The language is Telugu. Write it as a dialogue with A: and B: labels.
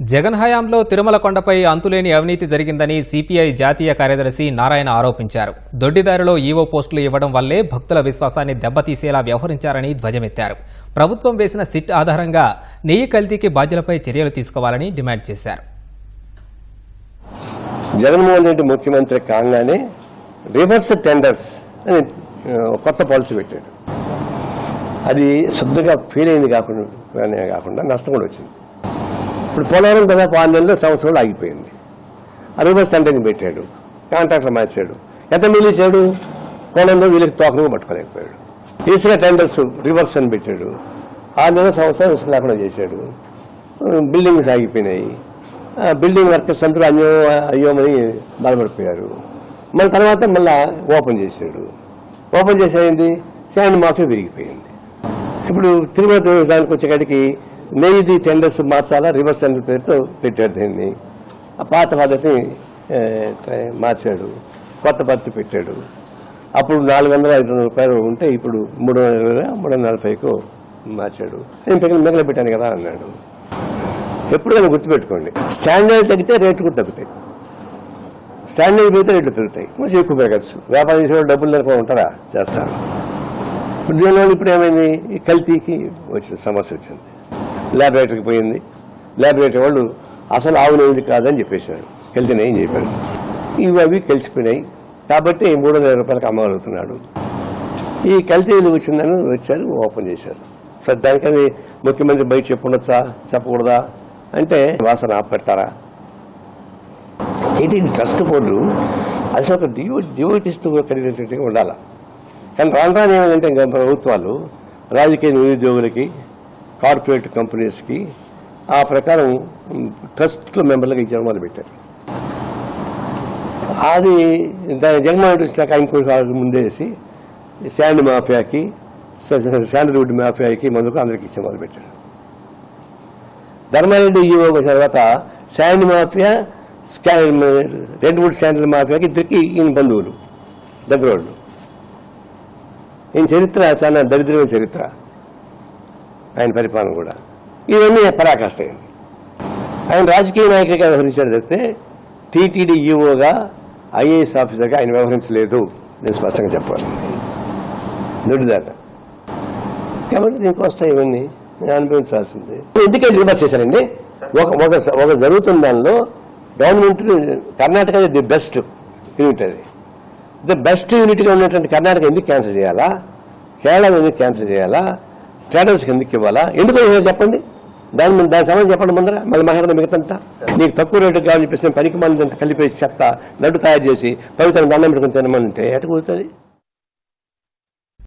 A: జగన్ హయాంలో తిరుమల కొండపై అంతులేని అవినీతి జరిగిందని సిపిఐ జాతీయ కార్యదర్శి నారాయణ ఆరోపించారు. దొడ్డిదారిలో ఈవో పోస్టులు ఇవ్వడం వల్లే భక్తుల విశ్వాసాన్ని దెబ్బతీసేలా వ్యవహరించారని ధ్వజమెత్తారు. ప్రభుత్వం వేసిన సిట్ ఆధారంగా నెయ్యి కల్తీకి బాధ్యులపై చర్యలు తీసుకోవాలని డిమాండ్ చేశారు.
B: జగన్మోహన్ రెడ్డి ముఖ్యమంత్రి కాగానే రివర్స్ టెండర్స్ అని కొత్త పాలసీ పెట్టాడు. అది శుద్ధంగా ఫెయిల్ అయింది కాకుండా కాకుండా నష్టం కూడా వచ్చింది. ఇప్పుడు పోలవరం దాదాపు ఆరు నెలలు సంవత్సరాలు ఆగిపోయింది. ఆ రివర్స్ పెట్టాడు. కాంట్రాక్టర్ మార్చాడు ఎంత మిగిలిచాడు కోణంలో వీళ్ళకి తోకను పట్టుకోలేకపోయాడు. ఈసీగా టెండర్స్ రివర్స్ అని పెట్టాడు. ఆరు నెలల సంవత్సరాలు ఇసుక లేకుండా చేశాడు. బిల్డింగ్స్ ఆగిపోయినాయి. బిల్డింగ్ వర్కర్స్ అందరూ అయ్యో అయ్యోమని బాధపడిపోయారు. మళ్ళీ తర్వాత మళ్ళా ఓపెన్ చేశాడు. ఓపెన్ చేసేది శాండ్ మాఫీ విరిగిపోయింది ఇప్పుడు తిరుమల దేవస్థానానికి వచ్చేకాడికి నెయ్యిది టెండర్స్ మార్చాలా రివర్స్ టెండర్ పేరుతో పెట్టాడు దీన్ని. ఆ పాత పద్ధతిని మార్చాడు. కొత్త పద్ధతి పెట్టాడు. అప్పుడు నాలుగు వందల ఐదు వందల రూపాయలు ఉంటే ఇప్పుడు మూడు వందల ఇరవై మూడు వందల నలభైకు మార్చాడు. నేను పిల్లలు మిగల పెట్టాను కదా అన్నాడు. ఎప్పుడైనా గుర్తుపెట్టుకోండి. స్టాండర్డ్ తగ్గితే రేట్లు కూడా తగ్గుతాయి. స్టాండర్డ్ పెరిగితే రేట్లు పెరుగుతాయి. కొంచెం ఎక్కువ పెరగచ్చు. వ్యాపారం చేసే డబ్బులు లేకుండా ఉంటారా? చేస్తారు. ఇప్పుడు దీనివల్ల ఇప్పుడు ఏమైంది? కల్తీకి వచ్చింది సమస్య వచ్చింది. ల్యాబొరేటరీకి పోయింది. ల్యాబొరేటరీ వాళ్ళు అసలు ఆవు నెయ్యి కాదని చెప్పేశారు. హెల్త్ నెయ్యి అని చెప్పారు. ఇవి అవి కలిసిపోయినాయి. కాబట్టి మూడు వందల రూపాయలకు అమ్మగలుగుతున్నాడు. ఈ కల్తీలు వచ్చిందని వచ్చారు ఓపెన్ చేశారు. సరే దానికని ముఖ్యమంత్రి బయట చెప్పుండొచ్చా? చెప్పకూడదా? అంటే వాసన ఆపెడతారా ఏంటి ట్రస్ట్ బోర్డు? అసలు ఒక డివో డివోటిస్తూ కలిగినట్టుగా ఉండాలి? కానీ రాను రాను ఏమైందంటే ఇంకా ప్రభుత్వాలు రాజకీయ నిరుద్యోగులకి కార్పొరేట్ కంపెనీస్కి ఆ ప్రకారం ట్రస్ట్లో మెంబర్లకు ఇచ్చడం మొదలుపెట్టారు అది దాని జగన్మోహన్ రెడ్డి వచ్చాక ఇంకో ముందేసి శాండ్ మాఫియాకి శాండల్వుడ్ మాఫియాకి మొదలుకు అందరికి ఇచ్చే మొదలుపెట్టారు ధర్మారెడ్డి ఈవో వచ్చిన తర్వాత sand mafia scan red wood sandal మాఫియాకి ఇద్దరికి ఈయన బంధువులు దగ్గరోళ్ళు. ఈయన చరిత్ర చాలా దరిద్రమైన చరిత్ర. ఆయన పరిపాలన కూడా. ఇవన్నీ పరాకాష్టాయండి ఆయన రాజకీయ నాయకుడిగా వ్యవహరించాడు తప్పితే టీటీడీ ఈఓగా ఐఏఎస్ ఆఫీసర్గా ఆయన వ్యవహరించలేదు. నేను స్పష్టంగా చెప్పాలి. దొడ్డిదాట. కాబట్టి దీనికోసం ఇవన్నీ. నేను అనుభవించాల్సింది. ఎందుకంటే రివర్స్ చేశారండి? ఒక ఒక ఒక జరుగుతున్న దానిలో government Karnataka the best unit అది. ది బెస్ట్ యూనిట్గా ఉన్నటువంటి కర్ణాటక ఎందుకు క్యాన్సిల్ చేయాలా? కేరళ ఎందుకు క్యాన్సిల్ చేయాలా? ట్రేడర్స్కి ఎందుకు ఇవ్వాలా? ఎందుకు చెప్పండి. దాని మీద దాని సమాధానం చెప్పండి ముందర. మళ్ళీ మాట్లాడదాం మిగతంతా నీకు తక్కువ రేటు కావాలని చెప్పేసి పనికి మంది కలిపేసి చెత్త లడ్డు తయారు చేసి పవిత్ర దండం పెట్టుకుని తినమంటే ఎట కుదురుతుంది